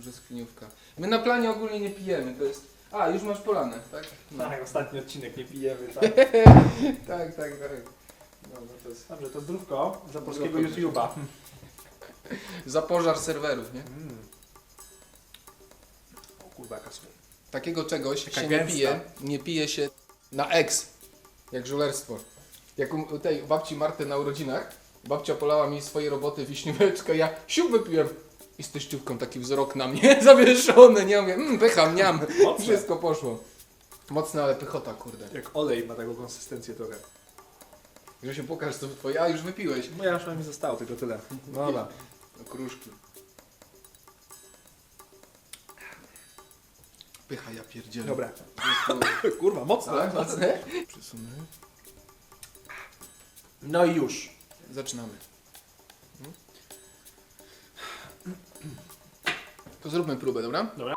Brzoskwiniówka. My na planie ogólnie nie pijemy, to jest... A, już masz polanę, tak? No. Tak, ostatni odcinek nie pijemy, tak. tak, tak, tak. Dobra, to jest... Dobrze, to zdrówko za polskiego Zdrówko. YouTube'a. Za pożar serwerów, nie? Mm. O kurwa, jaka. Takiego czegoś Taka się gęsta. nie pije, nie pije się na ex, jak żulerstwo. Jak u u tej babci Marty na urodzinach, babcia polała mi swoje roboty wiśnióweczkę, ja siup wypiłem i z teściówką taki wzrok na mnie zawieszony, nie mówię, mmm, pycham, niam, Mocne. wszystko poszło. Mocne, ale pychota, kurde. Jak olej ma taką konsystencję trochę. Że się pokaż, co twoje, a już wypiłeś. No ja już mi zostało, tylko tyle. No dobra. No, kruszki. Pycha, ja pierdzielę. Dobra. Kurwa, mocno. Tak, mocne? Przesunę. No i już. Zaczynamy. Zróbmy próbę, dobra? Dobra.